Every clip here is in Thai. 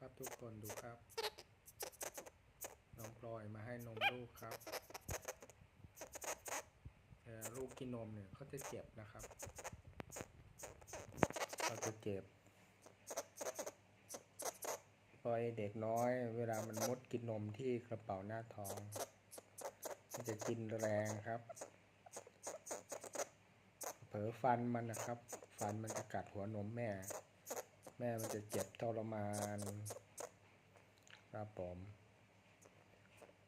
ครับทุกคนดูครับน้องพลอยมาให้นมลูกครับแต่ลูกกินนมเนี่ยเขาจะเจ็บนะครับเขาจะเจ็บพอไอ้เด็กน้อย เวลามันมดกินนมที่กระเป๋าหน้าท้องมันจะกินแรงครับ เผลอฟันมันนะครับ ฟันมันจะกัดหัวนมแม่ แม่มันจะเจ็บทรมาน ครับผม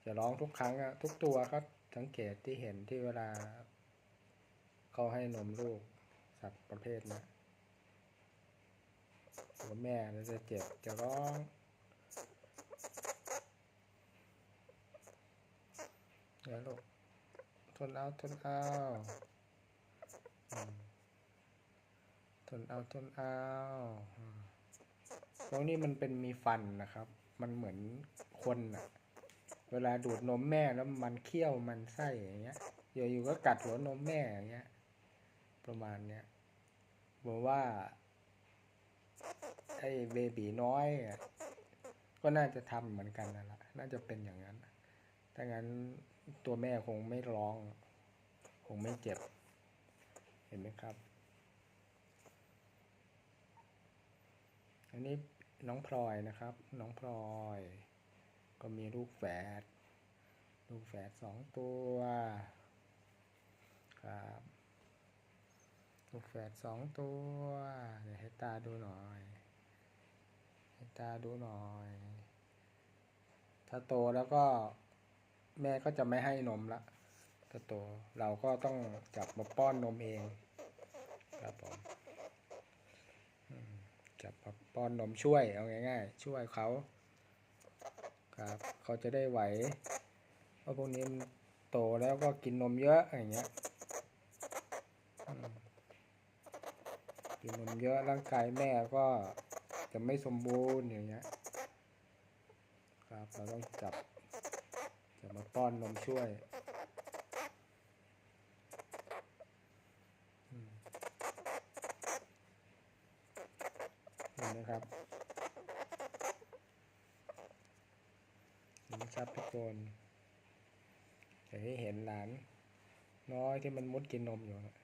จะร้องทุกครั้งอะทุกตัวครับ สังเกตที่เห็นที่เวลา เขาให้นมลูก สัตว์ประเภทนะหัวแม่มันจะเจ็บจะร้องเดี๋ยวลูกทนเอาทนเอาทนเอาทนเอา ตรงนี้มันเป็นมีฟันนะครับ มันเหมือนคนอะเวลาดูดนมแม่แล้วมันเคี้ยวมันไส้อย่างเงี้ยอยู่ๆก็กัดหัวนมแม่อย่างเงี้ย ประมาณเนี้ยบอกว่าไอ้เบบีน้อยก็น่าจะทำเหมือนกันนั่นแหละน่าจะเป็นอย่างนั้น ถ้างั้นตัวแม่คงไม่ร้อง คงไม่เจ็บ เห็นไหมครับ อันนี้ น้องพลอยนะครับ น้องพลอย ก็มีลูกแฝด ลูกแฝดสองตัวครับลูกแฝดสองตัว เดี๋ยวให้ตาดูหน่อย ให้ตาดูหน่อย ถ้าโตแล้วก็แม่ก็จะไม่ให้นมละถ้าโตเราก็ต้องจับมาป้อนนมเอง ครับผมอืม จับมาป้อนนมช่วยเอาง่าย ๆ ช่วยเขาครับเขาจะได้ไหวเพราะพวกนี้มันโตแล้วก็กินนมเยอะอย่างเงี้ยกินนมเยอะร่างกายแม่ก็จะไม่สมบูรณ์อย่างเงี้ยครับเราต้องจับจะมาป้อนนมช่วยอืมเห็ นไหมครับนไหมครับทุกคนจะให้เห็นหลาน น้อยที่มันมุดกินนมอยู่นะ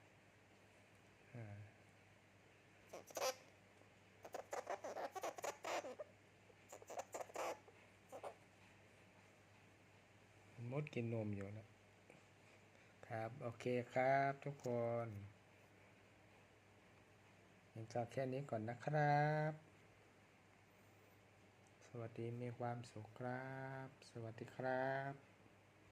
มุดกินนมอยู่นะครับ โอเคครับทุกคน งจากแค่นี้ก่อนนะครับ สวัสดีมีความสุขครับ สวัสดีครับ